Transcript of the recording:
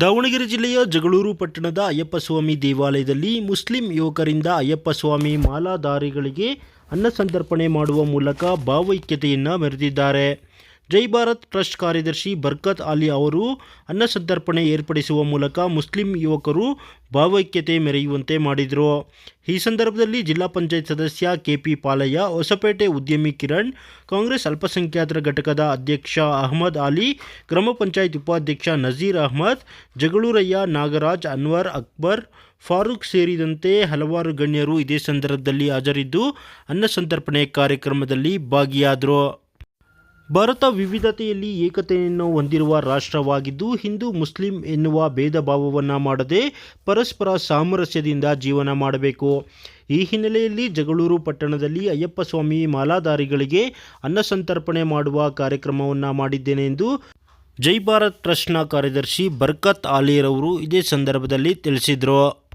ದಾವಣಗೆರೆ ಜಿಲ್ಲೆಯ ಜಗಳೂರು ಪಟ್ಟಣದ ಅಯ್ಯಪ್ಪ ಸ್ವಾಮಿ ದೇವಾಲಯದಲ್ಲಿ ಮುಸ್ಲಿಂ ಯುವಕರಿಂದ ಅಯ್ಯಪ್ಪ ಸ್ವಾಮಿ ಮಾಲಾಧಾರಿಗಳಿಗೆ ಅನ್ನ ಸಂತರ್ಪಣೆ ಮಾಡುವ ಮೂಲಕ ಭಾವೈಕ್ಯತೆಯನ್ನು ಮೆರೆದಿದ್ದಾರೆ. ಜೈ ಭಾರತ್ ಟ್ರಸ್ಟ್ ಕಾರ್ಯದರ್ಶಿ ಬರ್ಕತ್ ಅಲಿ ಅವರು ಅನ್ನಸಂತರ್ಪಣೆ ಏರ್ಪಡಿಸುವ ಮೂಲಕ ಮುಸ್ಲಿಂ ಯುವಕರು ಭಾವೈಕ್ಯತೆ ಮೆರೆಯುವಂತೆ ಮಾಡಿದರು. ಈ ಸಂದರ್ಭದಲ್ಲಿ ಜಿಲ್ಲಾ ಪಂಚಾಯತ್ ಸದಸ್ಯ ಕೆಪಿ ಪಾಲಯ್ಯ, ಹೊಸಪೇಟೆ ಉದ್ಯಮಿ ಕಿರಣ್, ಕಾಂಗ್ರೆಸ್ ಅಲ್ಪಸಂಖ್ಯಾತರ ಘಟಕದ ಅಧ್ಯಕ್ಷ ಅಹಮದ್ ಅಲಿ, ಗ್ರಾಮ ಪಂಚಾಯತ್ ಉಪಾಧ್ಯಕ್ಷ ನಜೀರ್ ಅಹಮದ್, ಜಗಳೂರಯ್ಯ, ನಾಗರಾಜ್, ಅನ್ವರ್ ಅಕ್ಬರ್, ಫಾರೂಕ್ ಸೇರಿದಂತೆ ಹಲವಾರು ಗಣ್ಯರು ಇದೇ ಸಂದರ್ಭದಲ್ಲಿ ಹಾಜರಿದ್ದು ಅನ್ನಸಂತರ್ಪಣೆ ಕಾರ್ಯಕ್ರಮದಲ್ಲಿ ಭಾಗಿಯಾದರು. ಭಾರತ ವಿವಿಧತೆಯಲ್ಲಿ ಏಕತೆಯನ್ನು ಹೊಂದಿರುವ ರಾಷ್ಟ್ರವಾಗಿದ್ದು, ಹಿಂದೂ, ಮುಸ್ಲಿಂ ಎನ್ನುವ ಭೇದ ಭಾವವನ್ನು ಮಾಡದೆ ಪರಸ್ಪರ ಸಾಮರಸ್ಯದಿಂದ ಜೀವನ ಮಾಡಬೇಕು. ಈ ಹಿನ್ನೆಲೆಯಲ್ಲಿ ಜಗಳೂರು ಪಟ್ಟಣದಲ್ಲಿ ಅಯ್ಯಪ್ಪ ಸ್ವಾಮಿ ಮಾಲಾಧಾರಿಗಳಿಗೆ ಅನ್ನಸಂತರ್ಪಣೆ ಮಾಡುವ ಕಾರ್ಯಕ್ರಮವನ್ನು ಮಾಡಿದ್ದೇನೆ ಎಂದು ಜೈ ಭಾರತ್ ಟ್ರಸ್ಟ್ನ ಕಾರ್ಯದರ್ಶಿ ಬರ್ಕತ್ ಆಲಿರವರು ಇದೇ ಸಂದರ್ಭದಲ್ಲಿ ತಿಳಿಸಿದರು.